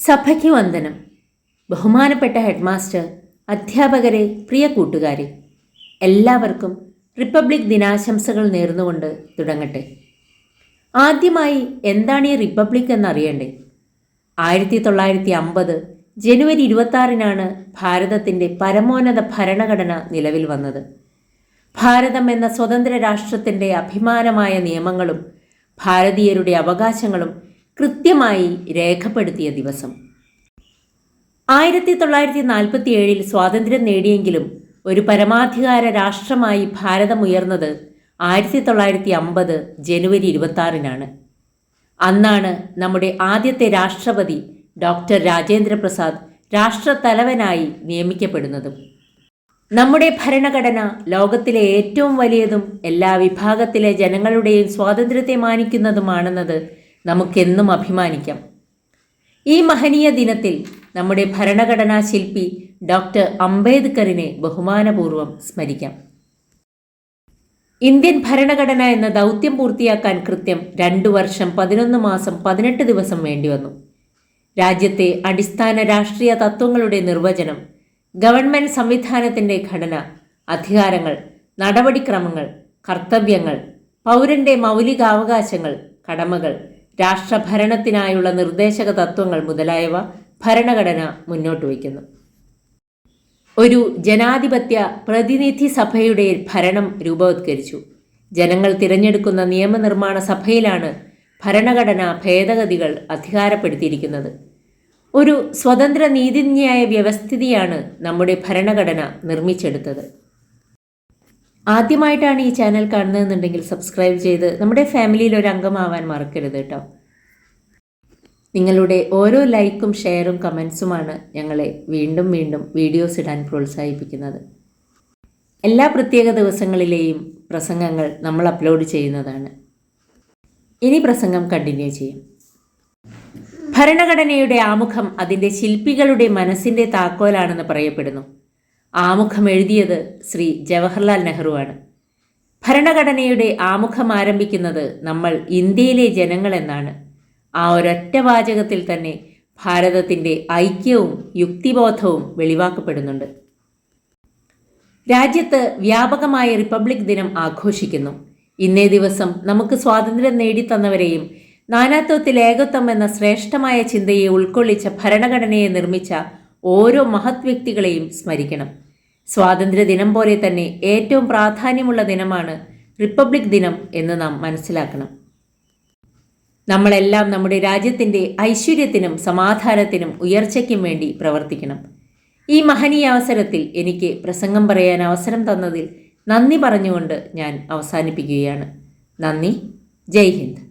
സഭയ്ക്ക് വന്ദനം. ബഹുമാനപ്പെട്ട ഹെഡ്മാസ്റ്റർ അധ്യാപകരെ പ്രിയ കൂട്ടുകാരെ എല്ലാവർക്കും റിപ്പബ്ലിക് ദിനാശംസകൾ നേർന്നുകൊണ്ട് തുടങ്ങട്ടെ. ആദ്യമായി എന്താണ് ഈ റിപ്പബ്ലിക് എന്നറിയണ്ടേ? ആയിരത്തി തൊള്ളായിരത്തി അമ്പത് ജനുവരി ഇരുപത്താറിനാണ് ഭാരതത്തിന്റെ പരമോന്നത ഭരണഘടന നിലവിൽ വന്നത്. ഭാരതം എന്ന സ്വതന്ത്ര രാഷ്ട്രത്തിന്റെ അഭിമാനമായ നിയമങ്ങളും ഭാരതീയരുടെ അവകാശങ്ങളും കൃത്യമായി രേഖപ്പെടുത്തിയ ദിവസം. ആയിരത്തി തൊള്ളായിരത്തി നാൽപ്പത്തി ഏഴിൽ സ്വാതന്ത്ര്യം നേടിയെങ്കിലും ഒരു പരമാധികാര രാഷ്ട്രമായി ഭാരതം ഉയർന്നത് ആയിരത്തി തൊള്ളായിരത്തി അമ്പത് ജനുവരി ഇരുപത്താറിനാണ്. അന്നാണ് നമ്മുടെ ആദ്യത്തെ രാഷ്ട്രപതി ഡോക്ടർ രാജേന്ദ്ര പ്രസാദ് രാഷ്ട്രത്തലവനായി നിയമിക്കപ്പെടുന്നതും. നമ്മുടെ ഭരണഘടന ലോകത്തിലെ ഏറ്റവും വലിയതും എല്ലാ വിഭാഗത്തിലെ ജനങ്ങളുടെയും സ്വാതന്ത്ര്യത്തെ മാനിക്കുന്നതുമാണെന്നത് നമുക്കെന്നും അഭിമാനിക്കാം. ഈ മഹനീയ ദിനത്തിൽ നമ്മുടെ ഭരണഘടനാ ശില്പി ഡോക്ടർ അംബേദ്കറിനെ ബഹുമാനപൂർവം സ്മരിക്കാം. ഇന്ത്യൻ ഭരണഘടന എന്ന ദൗത്യം പൂർത്തിയാക്കാൻ കൃത്യം രണ്ടു വർഷം പതിനൊന്ന് മാസം പതിനെട്ട് ദിവസം വേണ്ടിവന്നു രാജ്യത്തെ അടിസ്ഥാന രാഷ്ട്രീയ തത്വങ്ങളുടെ നിർവചനം ഗവൺമെന്റ് സംവിധാനത്തിന്റെ ഘടന അധികാരങ്ങൾ നടപടിക്രമങ്ങൾ കർത്തവ്യങ്ങൾ പൗരന്റെ മൗലികാവകാശങ്ങൾ കടമകൾ രാഷ്ട്രഭരണത്തിനായുള്ള നിർദ്ദേശക തത്വങ്ങൾ മുതലായവ ഭരണഘടന മുന്നോട്ട് വയ്ക്കുന്നു. ഒരു ജനാധിപത്യ പ്രതിനിധി സഭയുടെ ഭരണം രൂപവത്കരിച്ചു. ജനങ്ങൾ തിരഞ്ഞെടുക്കുന്ന നിയമനിർമ്മാണ സഭയിലാണ് ഭരണഘടനാ ഭേദഗതികൾ അധികാരപ്പെടുത്തിയിരിക്കുന്നത്. ഒരു സ്വതന്ത്ര നീതിന്യായ വ്യവസ്ഥിതിയാണ് നമ്മുടെ ഭരണഘടന നിർമ്മിച്ചെടുത്തത്. ആദ്യമായിട്ടാണ് ഈ ചാനൽ കാണുന്നതെന്നുണ്ടെങ്കിൽ സബ്സ്ക്രൈബ് ചെയ്ത് നമ്മുടെ ഫാമിലിയിൽ ഒരു അംഗമാവാൻ മറക്കരുത് കേട്ടോ. നിങ്ങളുടെ ഓരോ ലൈക്കും ഷെയറും കമൻസുമാണ് ഞങ്ങളെ വീണ്ടും വീണ്ടും വീഡിയോസ് ഇടാൻ പ്രോത്സാഹിപ്പിക്കുന്നത്. എല്ലാ പ്രത്യേക ദിവസങ്ങളിലെയും പ്രസംഗങ്ങൾ നമ്മൾ അപ്ലോഡ് ചെയ്യുന്നതാണ്. ഇനി പ്രസംഗം കണ്ടിന്യൂ ചെയ്യും. ഭരണഘടനയുടെ ആമുഖം അതിന്റെ ശില്പികളുടെ മനസ്സിന്റെ താക്കോലാണെന്ന് പറയപ്പെടുന്നു. ആമുഖം എഴുതിയത് ശ്രീ ജവഹർലാൽ നെഹ്റുവാണ്. ഭരണഘടനയുടെ ആമുഖം ആരംഭിക്കുന്നത് നമ്മൾ ഇന്ത്യയിലെ ജനങ്ങൾ എന്നാണ്. ആ ഒരൊറ്റ വാചകത്തിൽ തന്നെ ഭാരതത്തിന്റെ ഐക്യവും യുക്തിബോധവും വെളിവാക്കപ്പെടുന്നുണ്ട്. രാജ്യത്ത് വ്യാപകമായ റിപ്പബ്ലിക് ദിനം ആഘോഷിക്കുന്നു. ഇന്നേ ദിവസം നമുക്ക് സ്വാതന്ത്ര്യം നേടിത്തന്നവരെയും നാനാത്വത്തിൽ ഏകത്വം എന്ന ശ്രേഷ്ഠമായ ചിന്തയെ ഉൾക്കൊള്ളിച്ച ഭരണഘടനയെ നിർമ്മിച്ച ഓരോ മഹത് വ്യക്തികളെയും സ്മരിക്കണം. സ്വാതന്ത്ര്യ ദിനം പോലെ തന്നെ ഏറ്റവും പ്രാധാന്യമുള്ള ദിനമാണ് റിപ്പബ്ലിക് ദിനം എന്ന് നാം മനസ്സിലാക്കണം. നമ്മളെല്ലാം നമ്മുടെ രാജ്യത്തിന്റെ ഐശ്വര്യത്തിനും സമാധാനത്തിനും ഉയർച്ചയ്ക്കും വേണ്ടി പ്രവർത്തിക്കണം. ഈ മഹനീയ അവസരത്തിൽ എനിക്ക് പ്രസംഗം പറയാൻ അവസരം തന്നതിൽ നന്ദി പറഞ്ഞുകൊണ്ട് ഞാൻ അവസാനിപ്പിക്കുകയാണ്. നന്ദി. ജയ് ഹിന്ദ്.